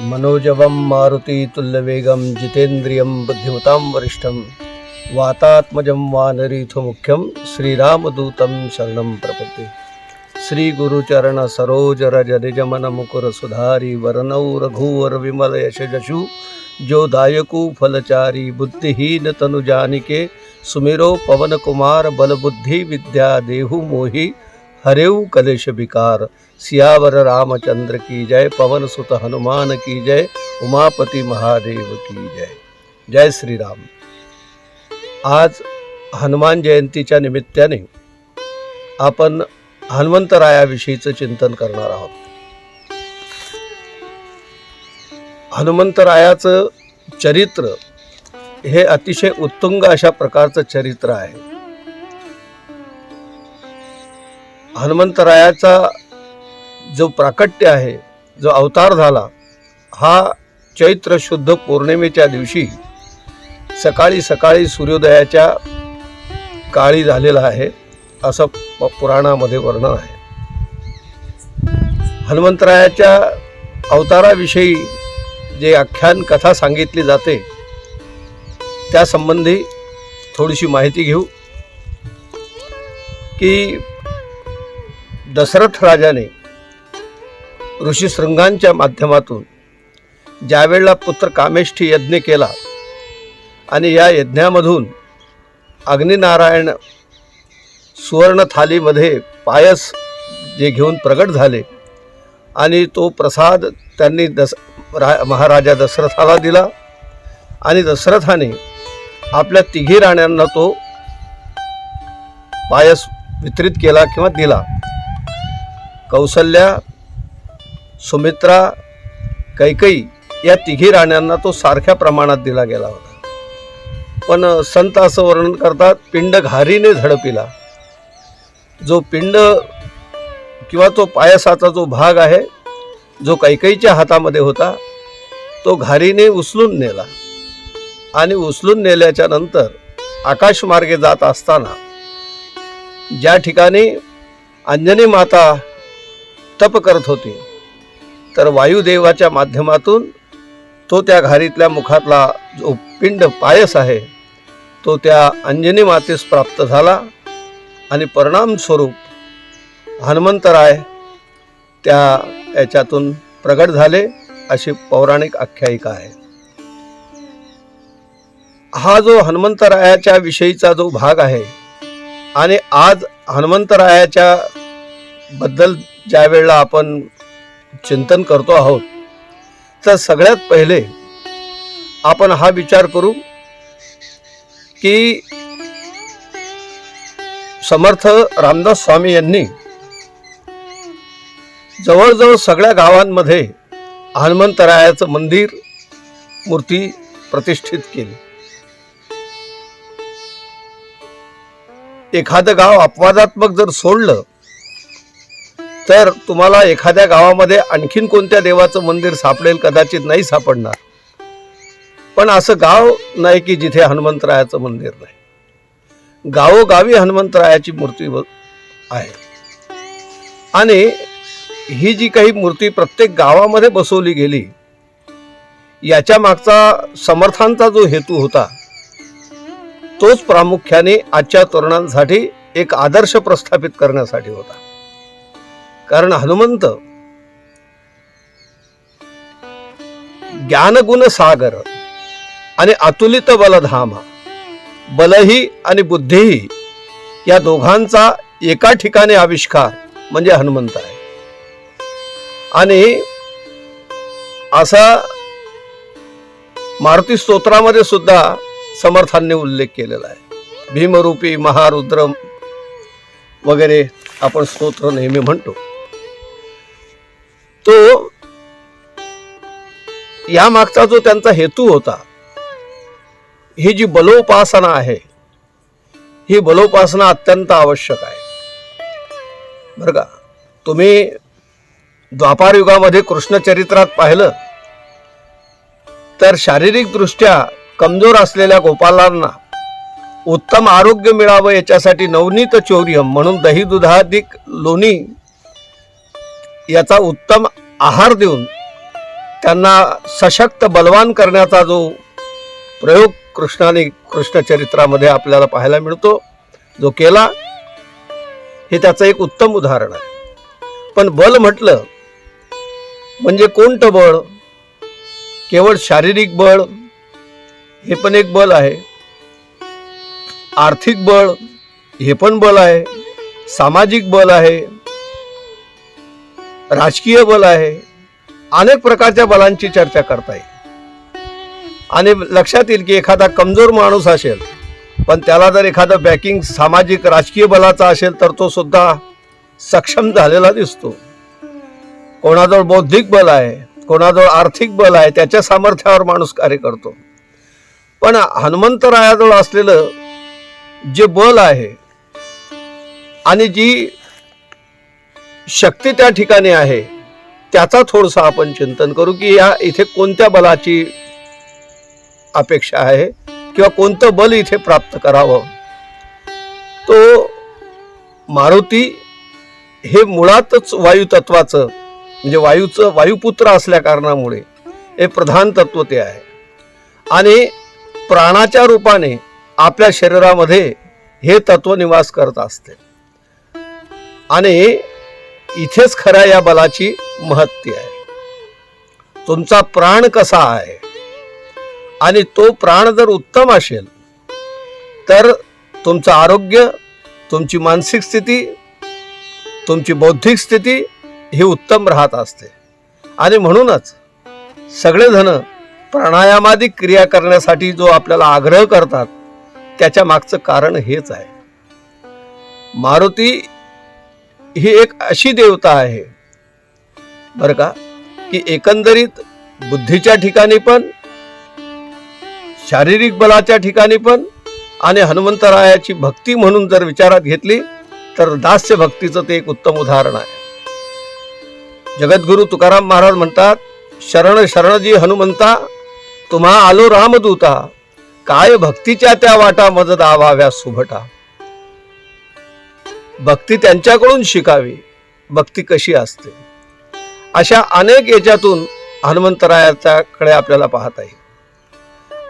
मनोजवं मारुतीतुल्यवेगं जितेन्द्रियं बुद्धिमतां वरिष्ठं वातात्मजं वानरीथमुख्यं श्रीरामदूतं शरणं प्रपद्ये। श्रीगुरुचरण निजमन मुकुर सुधारी वरनौ रघुवर विमल जो दायकु फलचारी बुद्धिहीन तनु जानिके सुमिरो पवन कुमार बल बुद्धि विद्या देहु मोहि हरेऊ कलेश विकार। सियावर रामचंद्र की जय पवन सुत हनुमान की जय उमापती महादेव की जय। जय श्रीराम। आज हनुमान जयंतीच्या निमित्ताने आपण हनुमंतरायाविषयीचं चिंतन करणार आहोत. हनुमंतरायाचं चरित्र हे अतिशय उत्तुंग अशा प्रकारचं चरित्र आहे. हनुमंतरायाचा जो प्राकट्य आहे जो अवतार झाला हा चैत्र शुद्ध पौर्णिमेच्या दिवशी सकाळी सकाळी सूर्योदयाच्या काळी झालेला आहे असं पुराणामध्ये वर्णन आहे. हनुमंतरायाच्या अवताराविषयी जे आख्यान कथा सांगितली जाते त्यासंबंधी थोडीशी माहिती घेऊ की दशरथ राजाने ऋषीशृंगांच्या माध्यमातून ज्यावेळेला पुत्र कामेष्ठी यज्ञ केला आणि या यज्ञामधून अग्निनारायण सुवर्ण थालीमध्ये पायस जे घेऊन प्रगट झाले आणि तो प्रसाद त्यांनी दस रा महाराजा दशरथाला दिला आणि दशरथाने आपल्या तिघी राण्यांना तो पायस वितरित केला किंवा दिला. कौसल्या सुमित्रा कैकई या तिघी राण्यांना तो सारख्या प्रमाणात दिला गेला होता. पण संत असं वर्णन करतात पिंड घारीने झडपिला. जो पिंड किंवा तो पायसाचा जो भाग आहे जो कैकईच्या हातामध्ये होता तो घारीने उचलून नेला. आणि उचलून नेल्याच्या नंतर आकाशमार्गे जात असताना ज्या ठिकाणी अंजनी माता तप करत होती. तर वायुदेवाच्या माध्यमातून तो त्या घारीतल्या मुखातला जो पिंड पायस आहे तो त्या अंजनी मातेस प्राप्त झाला आणि परिणामस्वरूप हनुमंतराय त्या याच्यातून प्रगट झाले अशी पौराणिक आख्यायिका आहे. हा जो हनुमंतरायाच्या विषयीचा जो भाग आहे आणि आज हनुमंतरायाच्या बद्दल ज्या वेळेला आपण चिंतन करतो आहोत तर सगळ्यात पहिले आपण हा विचार करू की समर्थ रामदास स्वामी यांनी जवळजवळ सगळ्या गावांमध्ये हनुमंतरायाचं मंदिर मूर्ती प्रतिष्ठित केली. एखादं गाव अपवादात्मक जर सोडलं तर तुम्हाला एखाद्या गावामध्ये आणखीन कोणत्या देवाचं मंदिर सापडेल कदाचित नाही सापडणार. पण असं गाव नाही की जिथे हनुमंतरायाचं मंदिर नाही. गावोगावी हनुमंतरायाची मूर्ती आहे. आणि ही जी काही मूर्ती प्रत्येक गावामध्ये बसवली गेली याच्या मागचा समर्थांचा जो हेतू होता तोच प्रामुख्याने आजच्या तरुणांसाठी एक आदर्श प्रस्थापित करण्यासाठी होता. कारण हनुमंत. ज्ञानगुण सागर आणि अतुलित बलधामा बलही आणि बुद्धीही या दोघांचा एका ठिकाणी आविष्कार म्हणजे हनुमंत आहे. आणि असा मारुती स्तोत्रामध्ये सुद्धा समर्थांनी उल्लेख केलेला आहे. भीमरूपी महारुद्र वगैरे आपण स्तोत्र नेहमी म्हणतो. तो या मागचा जो त्यांचा हेतू होता ही जी बलोपासना आहे ही बलोपासना अत्यंत आवश्यक आहे. बरं का? तुम्ही द्वापार युगामध्ये कृष्ण चरित्रात पाहिलं तर शारीरिक दृष्ट्या कमजोर असलेल्या गोपालांना उत्तम आरोग्य मिळावं याच्यासाठी नवनीत चौर्यम म्हणून दही दुधाधिक लोणी याचा उत्तम आहार देऊन त्यांना सशक्त बलवान करण्याचा जो प्रयोग कृष्णाने कृष्णचरित्रामध्ये आपल्याला पाहायला मिळतो जो केला हे त्याचं एक उत्तम उदाहरण आहे. पण बल म्हटलं म्हणजे कोणतं बळ? केवळ शारीरिक बळ? हे पण एक बल आहे. आर्थिक बळ? हे पण बल आहे. सामाजिक बल आहे. राजकीय बल आहे. अनेक प्रकारच्या बलांची चर्चा करता येईल आणि लक्षात येईल की एखादा कमजोर माणूस असेल पण त्याला जर एखादं बॅकिंग सामाजिक राजकीय बलाचा असेल तर तो सुद्धा सक्षम झालेला दिसतो. कोणाजवळ बौद्धिक बल आहे कोणाजवळ आर्थिक बल आहे त्याच्या सामर्थ्यावर माणूस कार्य करतो. पण हनुमंतरायाजवळ असलेलं जे बल आहे आणि जी शक्ती त्या ठिकाणी आहे. त्याचा थोडसा आपण चिंतन करू की या इथे कोणत्या बलाची अपेक्षा आहे किंवा कोणतं बल इथे प्राप्त करावं. तो मारुती हे मुळातच वायुतत्वाचं म्हणजे वायूचं वायुपुत्र असल्या कारणामुळे हे प्रधान तत्व ते आहे. आणि प्राणाच्या रूपाने आपल्या शरीरामध्ये हे तत्व निवास करत असते. आणि इथेच खऱ्या या बलाची महत्ती आहे. तुमचा प्राण कसा आहे? आणि तो प्राण जर उत्तम असेल तर तुमचं आरोग्य तुमची मानसिक स्थिती तुमची बौद्धिक स्थिती ही उत्तम राहत असते. आणि म्हणूनच सगळेजण प्राणायामादिक क्रिया करण्यासाठी जो आपल्याला आग्रह करतात त्याच्या मागचं कारण हेच आहे. मारुती ही एक अशी देवता आहे. बरं का? की एकंदरीत बुद्धीच्या ठिकाणी पण शारीरिक बलाच्या ठिकाणी पण आणि हनुमंतरायाची भक्ती म्हणून जर विचारात घेतली तर दास्य भक्तीचं ते एक उत्तम उदाहरण आहे. जगद्गुरु तुकाराम महाराज म्हणतात शरण शरणजी हनुमंता तुम्हा आलो रामदूता काय भक्तीच्या त्या वाटा मदत आवाव्या सुभटा. भक्ती त्यांच्याकडून शिकावी. भक्ती कशी असते? अशा अनेक याच्यातून हनुमंतरायाच्याकडे आपल्याला पाहता येईल.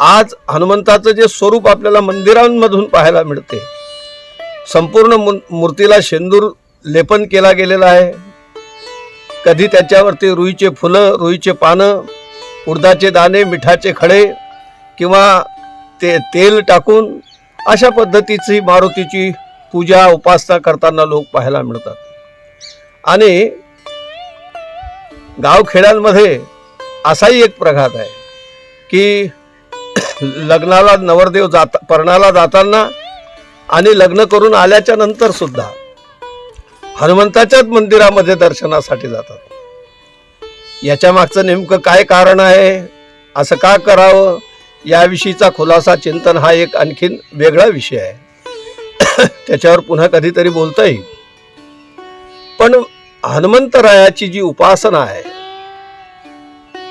आज हनुमंताचं जे स्वरूप आपल्याला मंदिरांमधून पाहायला मिळते संपूर्ण मू- मूर्तीला शेंदूर लेपन केला गेलेला आहे. कधी त्याच्यावरती रुईचे फुलं रुईचे पानं उडदाचे दाणे मिठाचे खडे किंवा ते तेल टाकून अशा पद्धतीची मारुतीची पूजा उपासना करताना लोक पाहायला मिळतात. आणि गावखेड्यांमध्ये असाही एक प्रघात आहे की लग्नाला नवरदेव जात पर्णाला जाताना आणि लग्न करून आल्याच्यानंतर सुद्धा हनुमंताच्याच मंदिरामध्ये दर्शनासाठी जातात. याच्या मागचं नेमकं काय कारण आहे? असं का करावं? याविषयीचा खुलासा चिंतन हा एक आणखीन वेगळा विषय आहे. त्याच्यावर पुन्हा कधीतरी बोलता येईल. पण हनुमंतरायाची जी उपासना आहे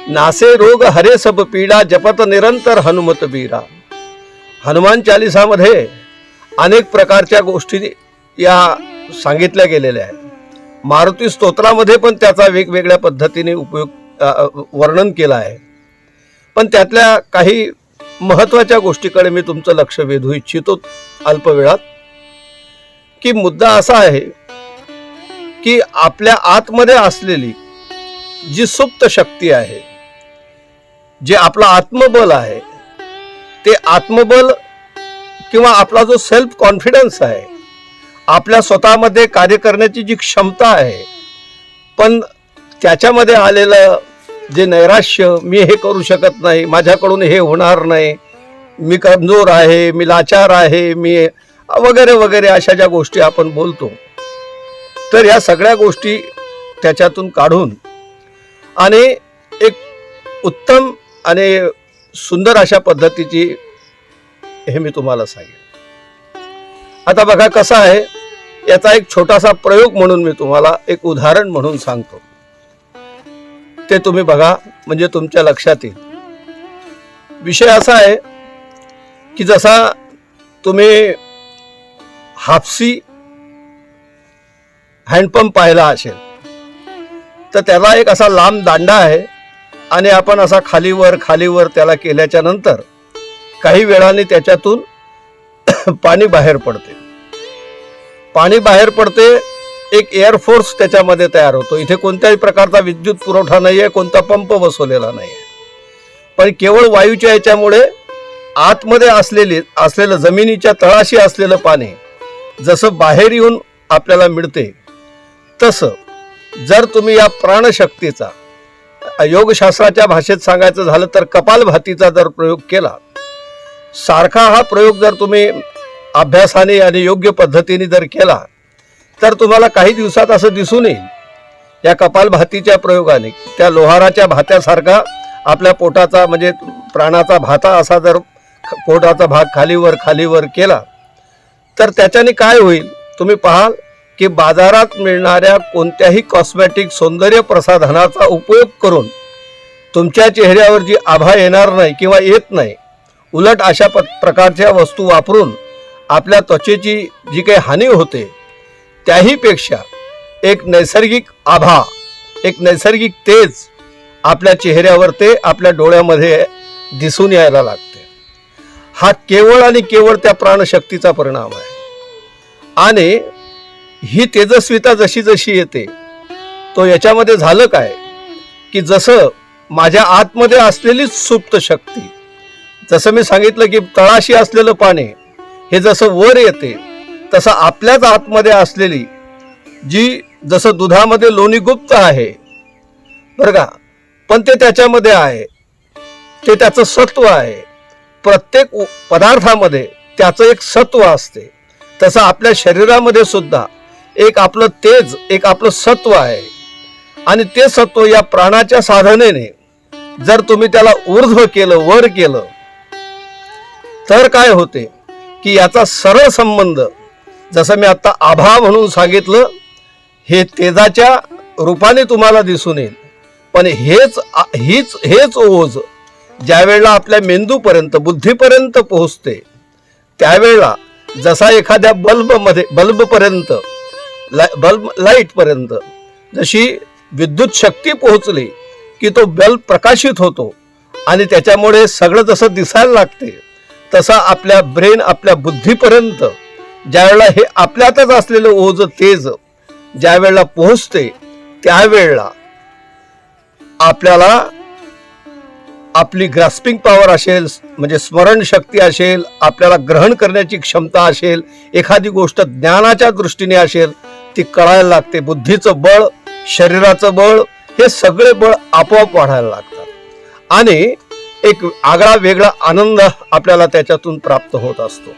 नासे रोग हरे सब पीडा जपत निरंतर हनुमत बीरा. हनुमान चालिसामध्ये अनेक प्रकारच्या गोष्टी या सांगितल्या गेलेल्या आहेत. मारुती स्तोत्रामध्ये पण त्याचा वेगवेगळ्या पद्धतीने उपयोग वर्णन केलं आहे. पण त्यातल्या काही महत्त्वाच्या गोष्टीकडे मी तुमचं लक्ष वेधू इच्छितो अल्प वेळात की मुद्दा असा आहे की आपल्या आतमध्ये असलेली जी सुप्त शक्ती आहे जे आपलं आत्मबल आहे ते आत्मबल किंवा आपला जो सेल्फ कॉन्फिडन्स आहे आपल्या स्वतःमध्ये कार्य करण्याची जी क्षमता आहे पण त्याच्यामध्ये आलेलं जे नैराश्य मी हे करू शकत नाही माझ्याकडून हे होणार नाही मी कमजोर आहे मी लाचार आहे मी वगैरे वगैरे अशा ज्या गोष्टी आपण बोलतो तर या सगळ्या गोष्टी त्याच्यातून काढून आणि एक उत्तम आणि सुंदर अशा पद्धतीची हे मी तुम्हाला सांगेन. आता बघा कसं आहे याचा एक छोटासा प्रयोग म्हणून मी तुम्हाला एक उदाहरण म्हणून सांगतो. ते तुम्ही बघा म्हणजे तुमच्या लक्षात येईल. विषय असा आहे की जसा तुम्ही हापसी हँडपंप पाहिला असेल तर त्याला एक असा लांब दांडा आहे आणि आपण असा खालीवर खालीवर त्याला केल्याच्यानंतर काही वेळाने त्याच्यातून पाणी बाहेर पडते. पाणी बाहेर पडते एक एअरफोर्स त्याच्यामध्ये तयार होतो. इथे कोणत्याही प्रकारचा विद्युत पुरवठा नाही आहे कोणता पंप बसवलेला नाही आहे पण केवळ वायूच्या याच्यामुळे आतमध्ये असलेली असलेलं जमिनीच्या तळाशी असलेलं पाणी जसं बाहेर येऊन आपल्याला मिळते तसं जर तुम्ही या प्राणशक्तीचा योगशास्त्राच्या भाषेत सांगायचं झालं तर कपालभातीचा जर प्रयोग केला सारखा हा प्रयोग जर तुम्ही अभ्यासाने आणि योग्य पद्धतीने जर केला तर तुम्हाला काही दिवसात असं दिसून येईल या कपालभातीच्या प्रयोगाने त्या लोहाराच्या भात्यासारखा आपल्या पोटाचा म्हणजे प्राणाचा भाता असा जर पोटाचा भाग खालीवर खालीवर केला तर त्याच्याने काय होईल? तुम्ही पाहाल की बाजारात मिळणाऱ्या कोणत्याही कॉस्मॅटिक सौंदर्य प्रसाधनाचा उपयोग करून तुमच्या चेहऱ्यावर जी आभा येणार नाही किंवा येत नाही उलट अशा प प्रकारच्या वस्तू वापरून आपल्या त्वचेची जी काही हानी होते त्याहीपेक्षा एक नैसर्गिक आभा एक नैसर्गिक तेज आपल्या चेहऱ्यावर ते आपल्या डोळ्यामध्ये दिसून यायला लागते. हा केवळ आणि केवळ त्या प्राणशक्तीचा परिणाम आहे. आणि ही तेजस्विता जशी जशी येते तो याच्यामध्ये झालं काय? की जसं माझ्या आतमध्ये असलेली सुप्त शक्ती जसं मी सांगितलं की तळाशी असलेलं पाणी हे जसं वर येते तसं आपल्याच आतमध्ये असलेली जी जसं दुधामध्ये लोणी गुप्त आहे बरं का? पण ते त्याच्यामध्ये आहे ते त्याचं सत्व आहे. प्रत्येक पदार्थामध्ये त्याचं एक सत्व असते. तसं आपल्या शरीरामध्ये सुद्धा एक आपलं तेज एक आपलं सत्व आहे. आणि ते सत्व या प्राणाच्या साधनेने जर तुम्ही त्याला ऊर्ध्व केलं वर केलं तर काय होते की याचा सरळ संबंध जसं मी आता आभा म्हणून सांगितलं हे तेजाच्या रूपाने तुम्हाला दिसून येईल. पण हेच हीच हेच ओझ ज्यावेळेला आपल्या मेंदूपर्यंत बुद्धीपर्यंत पोहोचते त्यावेळेला जसा एखाद्या बल्बमध्ये बल्बपर्यंत ला- बल्ब लाईटपर्यंत जशी विद्युत शक्ती पोहोचली की तो बल्ब प्रकाशित होतो आणि त्याच्यामुळे सगळं जसं दिसायला लागते तसा आपल्या ब्रेन आपल्या बुद्धीपर्यंत ज्यावेळेला हे आपल्यातच असलेलं ओझ तेज ज्यावेळेला पोहोचते त्यावेळेला आपल्याला आपली ग्रास्पिंग पॉवर असेल म्हणजे स्मरणशक्ती असेल आपल्याला ग्रहण करण्याची क्षमता असेल एखादी गोष्ट ज्ञानाच्या दृष्टीने असेल ती कळायला लागते. बुद्धीचं बळ शरीराचं बळ हे सगळे बळ आपोआप वाढायला लागतात. आणि एक आगळा वेगळा आनंद आपल्याला त्याच्यातून प्राप्त होत असतो.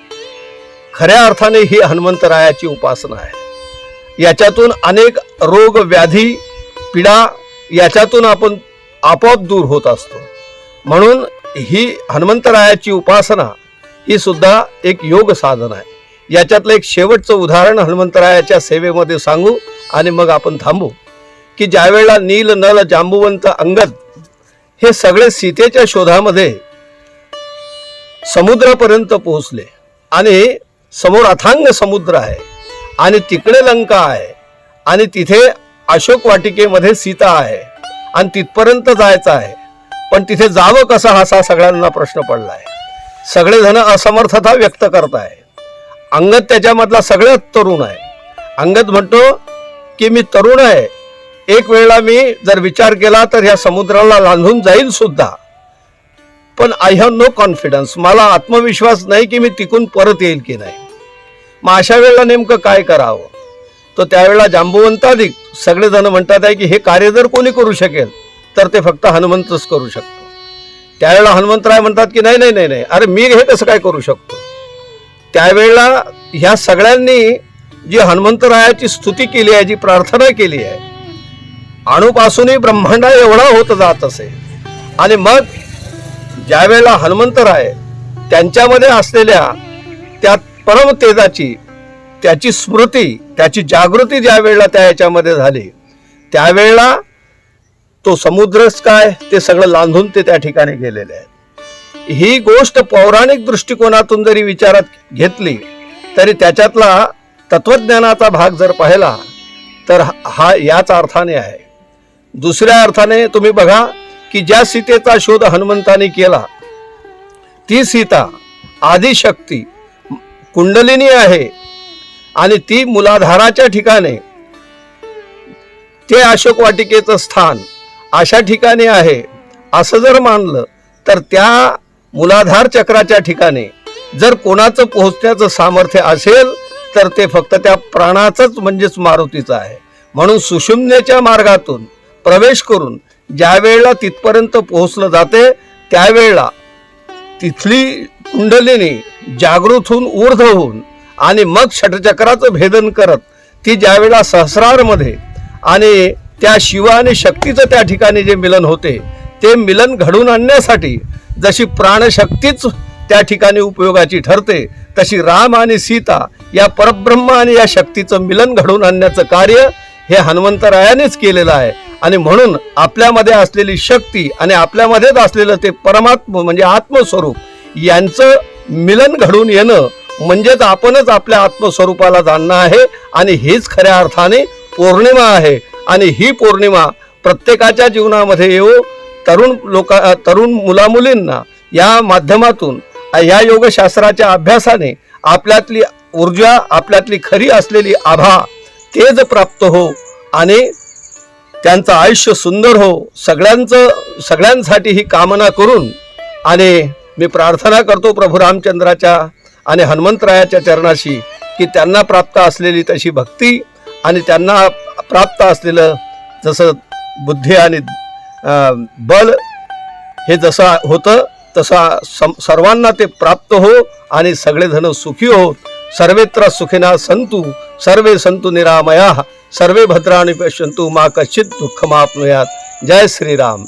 खऱ्या अर्थाने ही हनुमंतरायाची उपासना आहे. याच्यातून अनेक रोग व्याधी पीडा याच्यातून आपण आपोआप दूर होत असतो. म्हणून ही हनुमंतरायाची उपासना ही सुद्धा एक योग साधन आहे. याच्यातलं एक शेवटचं उदाहरण हनुमंतरायाच्या सेवेमध्ये सांगू आणि मग आपण थांबू. की ज्यावेळेला नील नल जांबुवंत अंगद हे सगळे सीतेच्या शोधामध्ये समुद्रापर्यंत पोहोचले आणि समोर अथांग समुद्र आहे आणि तिकडे लंका आहे आणि तिथे अशोक वाटिकेमध्ये सीता आहे आणि तिथपर्यंत जायचं आहे. पण तिथे जावं कसं असा सगळ्यांना प्रश्न पडला आहे सगळेजण असमर्थता व्यक्त करत आहे अंगद त्याच्यामधला सगळ्यात तरुण आहे. अंगद म्हणतो की मी तरुण आहे. एक वेळेला मी जर विचार केला तर ह्या समुद्राला लांधून जाईल सुद्धा. पण आय हॅव नो कॉन्फिडन्स मला आत्मविश्वास नाही की मी तिकून परत येईल की नाही. मग अशा वेळेला नेमकं काय करावं? तर त्यावेळेला जांबुवंताधिक सगळेजण म्हणतात आहे की हे कार्य जर कोणी करू शकेल तर ते फक्त हनुमंतच करू शकतो. त्यावेळेला हनुमंतराय म्हणतात की नाही नाही नाही नाही. अरे मी हे कसं काय करू शकतो? त्यावेळेला ह्या सगळ्यांनी जी हनुमंतरायाची स्तुती केली आहे जी प्रार्थना केली आहे अणुपासूनही ब्रह्मांड एवढा होत जात असे. आणि मग ज्यावेळेला हनुमंतराय त्यांच्यामध्ये असलेल्या त्या परमतेजाची त्याची स्मृती त्याची जागृती ज्या वेळेला त्या याच्यामध्ये झाली त्यावेळेला तो समुद्रच काय ते सगळं लांधून ते त्या ठिकाणी गेलेले आहेत. ही गोष्ट पौराणिक दृष्टिकोनातून जरी विचारात घेतली तरी त्याच्यातला तत्वज्ञानाचा भाग जर पाहिला तर हा- याच अर्थाने आहे. दुसऱ्या अर्थाने तुम्ही बघा की ज्या सीतेचा शोध हनुमंताने केला ती सीता आदिशक्ती कुंडलिनी आहे आणि ती मुलाधाराच्या ठिकाणी ते अशोक वाटिकेचं स्थान अशा ठिकाणी आहे. असं जर मानलं तर त्या मुलाधार चक्राच्या ठिकाणी जर कोणाचं पोहोचण्याचं सामर्थ्य असेल तर ते फक्त त्या प्राणाचंच म्हणजेच मारुतीचं आहे. म्हणून सुषुम्नेच्या मार्गातून प्रवेश करून ज्या वेळेला तिथपर्यंत पोहोचलं जाते त्यावेळेला तिथली कुंडलिनी जागृत होऊन ऊर्ध होऊन आणि मग षटचक्राचं भेदन करत ती ज्यावेळेला सहस्रारमध्ये आणि त्या शिव आणि शक्तीचं त्या ठिकाणी जे मिलन होते ते मिलन घडून आणण्यासाठी जशी प्राणशक्तीच त्या ठिकाणी उपयोगाची ठरते तशी राम आणि सीता या परब्रह्म आणि या शक्तीचं मिलन घडवून आणण्याचं कार्य हे हनुमंतरायानेच केलेलं आहे. आणि म्हणून आपल्यामध्ये असलेली शक्ती आणि आपल्यामध्येच असलेलं ते परमात्म म्हणजे आत्मस्वरूप यांचं मिलन घडून येणं म्हणजेच आपणच आपल्या आत्मस्वरूपाला जाणणं आहे आणि हीच खऱ्या अर्थाने पौर्णिमा आहे. आणि ही पौर्णिमा प्रत्येकाच्या जीवनामध्ये येऊ तरुण लोक तरुण मुलामुलींना या माध्यमातून या योगशास्त्राच्या अभ्यासाने आपल्यातली ऊर्जा आपल्यातली खरी असलेली आभा तेज प्राप्त हो आणि त्यांचं आयुष्य सुंदर हो. सगळ्यांचं सगळ्यांसाठी ही कामना करून आणि मी प्रार्थना करतो प्रभू रामचंद्राच्या आणि हनुमंतरायाच्या चरणाशी की त्यांना प्राप्त असलेली तशी भक्ती आणि त्यांना प्राप्त असलेलं जसं बुद्धी आणि बल हे जसं होतं तसा सम सर्वांना ते प्राप्त हो आणि सगळेजण सुखी हो. सर्वेत्र सुखिना संतु सर्वे संतु निरामया सर्वे भद्राणी पश्यंतु मा कश्चित दुःखमाप्नुयात. जय श्रीराम.